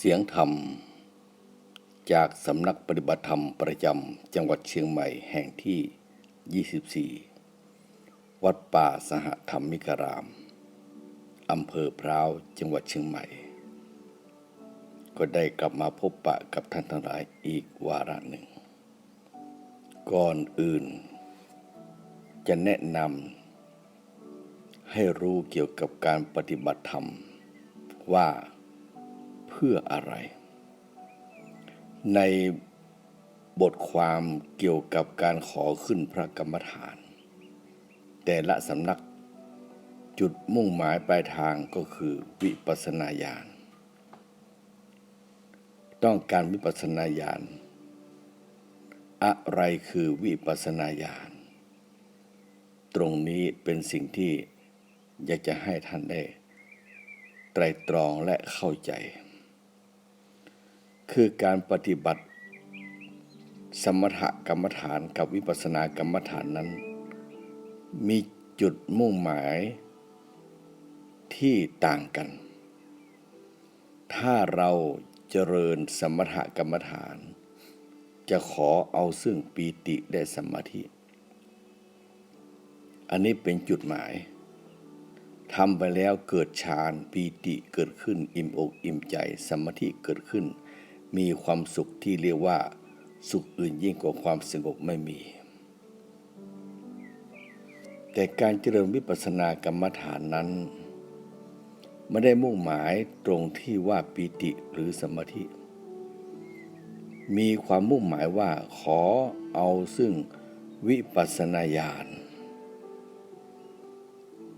เสียงธรรม จากสำนักปฏิบัติธรรมประจำจังหวัดเชียงใหม่แห่งที่ 24 วัดป่าสหธรรมิกราม อำเภอพร้าวจังหวัดเชียงใหม่ ก็ได้กลับมาพบปะกับท่านทั้งหลายอีกวาระหนึ่ง ก่อนอื่น จะแนะนำให้รู้เกี่ยวกับการปฏิบัติธรรมว่า พื่ออะไร ในบทความเกี่ยวกับการขอขึ้นพระกรรมฐาน แต่ละสำนักจุดมุ่งหมายปลายทางก็คือวิปัสนาญาณต้องการวิปัสนาญาณอะไรคือวิปัสนาญาณตรงนี้เป็นสิ่งที่อยากจะให้ท่านได้ไตรตรองและเข้าใจ คือการปฏิบัติ สมถกรรมฐานกับวิปัสสนากรรมฐานนั้น มีจุดมุ่งหมายที่ต่างกัน ถ้าเราเจริญสมถกรรมฐาน จะขอเอาซึ่งปีติและสมาธิ อันนี้เป็นจุดหมายทำไปแล้วเกิดฌานปีติเกิดขึ้นอิ่มอกอิ่มใจสมาธิเกิดขึ้น มีความสุขที่เรียกว่า สุขอื่นยิ่งกว่าความสงบไม่มี แต่การเจริญวิปัสสนากรรมฐานนั้นไม่ได้มุ่งหมายตรงที่ว่าปีติหรือสมาธิ มีความมุ่งหมายว่าขอเอาซึ่งวิปัสสนาญาณ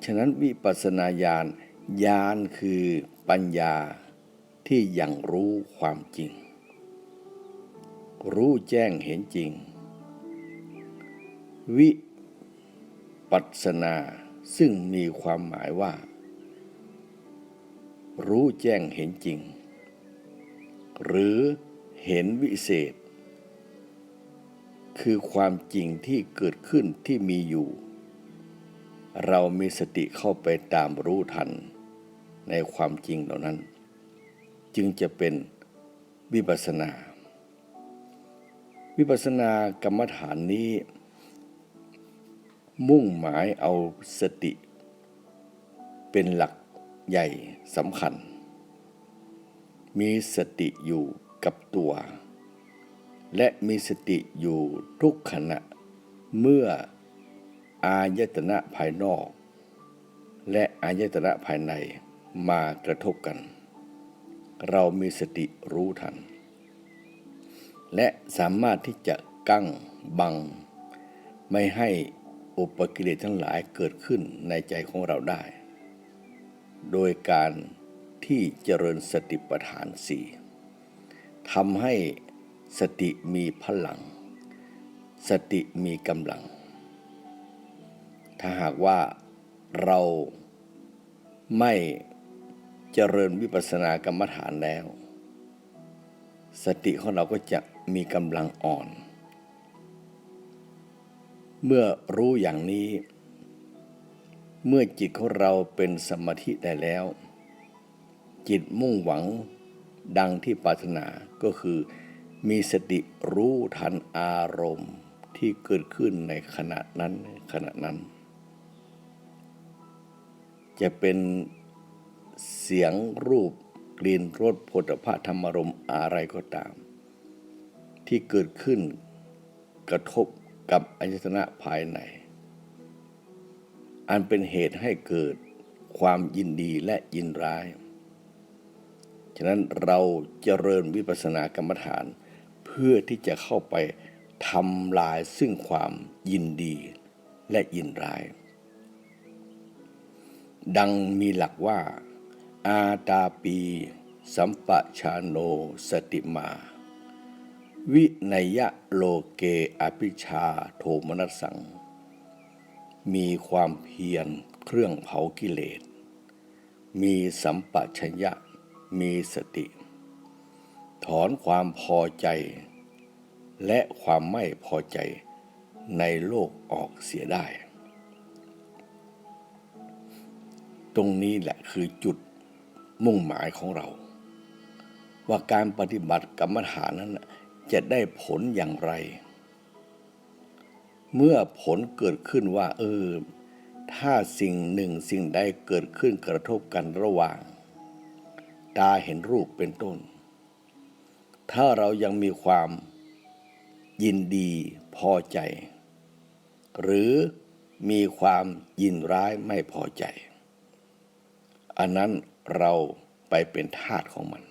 ฉะนั้นวิปัสสนาญาณญาณคือปัญญา ที่ยังรู้ความจริง รู้แจ้งเห็นจริง วิปัสนาซึ่งมีความหมายว่า รู้แจ้งเห็นจริง หรือเห็นวิเศษ คือความจริงที่เกิดขึ้นที่มีอยู่ เรามีสติเข้าไปตามรู้ทันในความจริงเหล่านั้น จึงจะเป็นวิปัสนา วิปัสนากรรมฐานนี้ มุ่งหมายเอาสติ เป็นหลักใหญ่สำคัญ มีสติอยู่กับตัว และมีสติอยู่ทุกขณะเมื่ออายตนะภายนอก และอายตนะภายในมากระทบกัน เรามีสติรู้ทัน และสามารถที่จะกั้งบัง ไม่ให้อุปกิเลสทั้งหลายเกิดขึ้นในใจของเราได้ โดยการที่เจริญสติปัฏฐานสี่ทำให้สติมีพลัง สติมีกำลัง ถ้าหากว่าเราไม่ เจริญวิปัสสนากรรมฐานแล้ว สติของเราก็จะมีกำลังอ่อน เมื่อรู้อย่างนี้ เมื่อจิตของเราเป็นสมาธิได้แล้ว จิตมุ่งหวังดังที่ปรารถนาก็คือ มีสติรู้ทันอารมณ์ที่เกิดขึ้นในขณะนั้นขณะนั้น จะเป็น เสียงรูปกลิ่นรสผลิภัณฑ์ธรรมารมณ์อะไรก็ตาม ที่เกิดขึ้นกระทบกับอายตนะภายใน อันเป็นเหตุให้เกิดความยินดีและยินร้าย ฉะนั้นเราเจริญวิปัสสนากรรมฐาน เพื่อที่จะเข้าไปทำลายซึ่งความยินดีและยินร้าย ดังมีหลักว่า อาตาปี สัมปชาโนสติมา วินยะโลเกอภิชาโทมนัสสัง มีความเพียรเครื่องเผากิเลส มีสัมปชัญญะ มีสติ ถอนความพอใจ และความไม่พอใจในโลกออกเสียได้ ตรงนี้แหละคือจุด มุ่งหมายของเรา ว่าการปฏิบัติกรรมฐานนั้นจะได้ผลอย่างไร เมื่อผลเกิดขึ้นว่า เออ ถ้าสิ่งหนึ่งสิ่งใดเกิดขึ้นกระทบกันระหว่าง ตาเห็นรูปเป็นต้น ถ้าเรายังมีความยินดีพอใจ หรือมีความยินร้ายไม่พอใจ อันนั้น เราไปเป็นทาสของมัน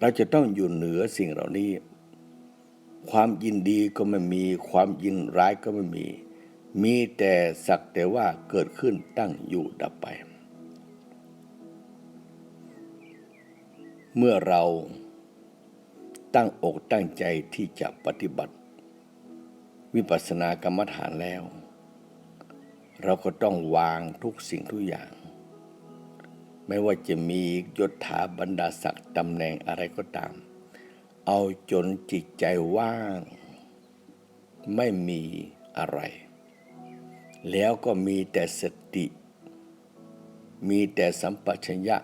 เราจะต้องอยู่เหนือสิ่งเหล่านี้ ความยินดีก็ไม่มี ความยินร้ายก็ไม่มี มีแต่สักแต่ว่าเกิดขึ้นตั้งอยู่ดับไป เมื่อเราตั้งอกตั้งใจที่จะปฏิบัติ วิปัสสนากรรมฐานแล้ว เราก็ต้องวางทุกสิ่งทุกอย่าง ไม่ว่าจะมียศถาบรรดาศักดิ์ตำแหน่งอะไรก็ตาม เอาจนจิตใจว่าง ไม่มีอะไร แล้วก็มีแต่สติ มีแต่สัมปชัญญะ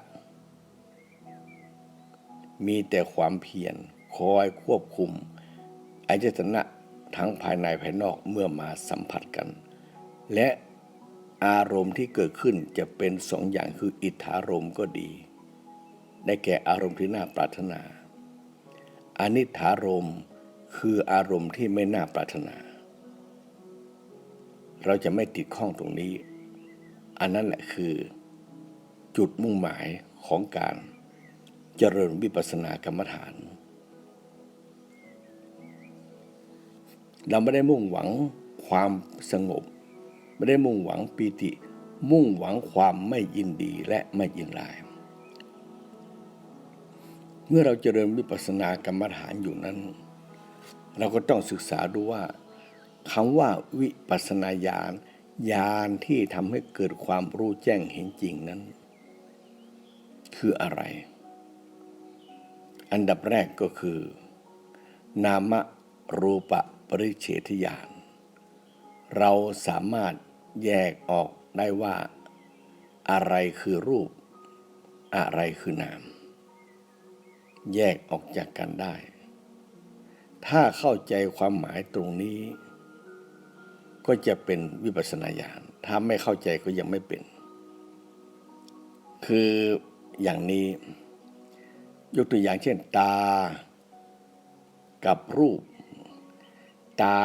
มีแต่ความเพียรคอยควบคุมอายตนะทั้งภายในภายนอกเมื่อมาสัมผัสกัน และ อารมณ์ที่เกิดขึ้นจะเป็นสองอย่างคืออิทธารมณ์ก็ดี ได้แก่อารมณ์ที่น่าปรารถนา อนิถารมณ์คืออารมณ์ที่ไม่น่าปรารถนา เราจะไม่ติดข้องตรงนี้ อันนั้นแหละคือจุดมุ่งหมายของการเจริญวิปัสสนากรรมฐาน เราไม่ได้มุ่งหวังความสงบ ไม่ได้มุ่งหวังปีติ มุ่งหวังความไม่ยินดีและไม่ยินร้าย เมื่อเราเจริญวิปัสสนากรรมฐานอยู่นั้น เราก็ต้องศึกษาดูว่าคำว่าวิปัสสนาญาณญาณที่ทำให้เกิดความรู้แจ้งเห็นจริงนั้น คืออะไร อันดับแรกก็คือ นามรูปปริเฉทญาณ เราสามารถแยกออกได้ว่า อะไรคือรูป อะไรคือนาม แยกออกจากกันได้ ถ้าเข้าใจความหมายตรงนี้ ก็จะเป็นวิปัสสนาญาณถ้าไม่เข้าใจก็ยังไม่เป็น คืออย่างนี้ ยกตัวอย่างเช่น ตา กับรูป ตา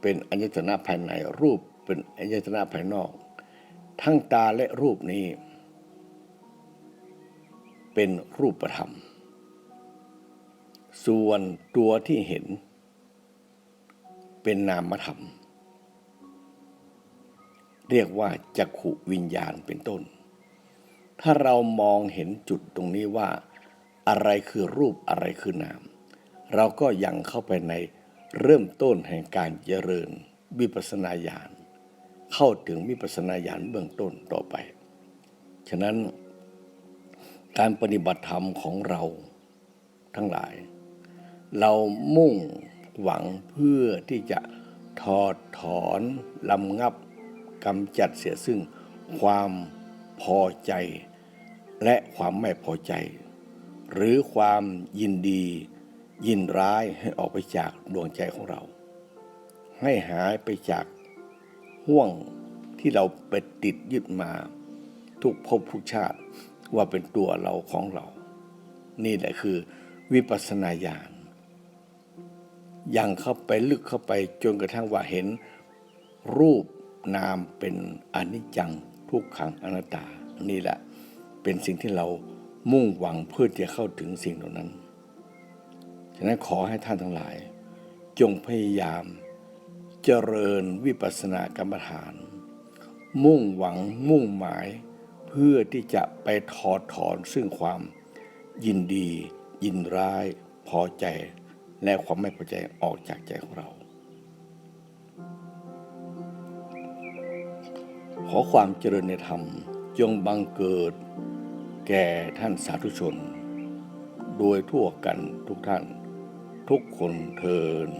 เป็นอายตนะภายในรูปเป็นอายตนะภายนอก ทั้งตาและรูปนี้ เป็นรูปธรรม ส่วนตัวที่เห็น เป็นนามธรรม เรียกว่าจักขุวิญญาณเป็นต้น ถ้าเรามองเห็นจุดตรงนี้ว่า อะไรคือรูปอะไรคือนาม เราก็ยังเข้าไปใน เริ่มต้นแห่งการเจริญวิปัสนาญาณเข้าถึงวิปัสนาญาณเบื้องต้นต่อไป ฉะนั้น การปฏิบัติธรรมของเราทั้งหลาย เรามุ่งหวังเพื่อที่จะถอดถอนลำงับกำจัดเสียซึ่งความพอใจ และความไม่พอใจ หรือความยินดี ยินร้ายให้ออกไปจากดวงใจของเรา ให้หายไปจากห่วงที่เราไปติดยึดมา ทุกภพทุกชาติว่าเป็นตัวเราของเรา นี่แหละคือวิปัสสนาญาณยังเข้าไปลึกเข้าไปจนกระทั่งว่าเห็น รูปนามเป็นอนิจจังทุกขังอนัตตา นี่แหละเป็นสิ่งที่เรามุ่งหวังเพื่อจะเข้าถึงสิ่งเหล่านั้น ฉะนั้นขอให้ท่านทั้งหลาย จงพยายาม เจริญวิปัสสนากรรมฐาน มุ่งหวังมุ่งหมาย เพื่อที่จะไปถอดถอนซึ่งความยินดี ยินร้ายพอใจ และความไม่พอใจออกจากใจของเรา ขอความเจริญในธรรมจงบังเกิด แก่ท่านสาธุชน โดยทั่วกันทุกท่าน ทุกคนเทิน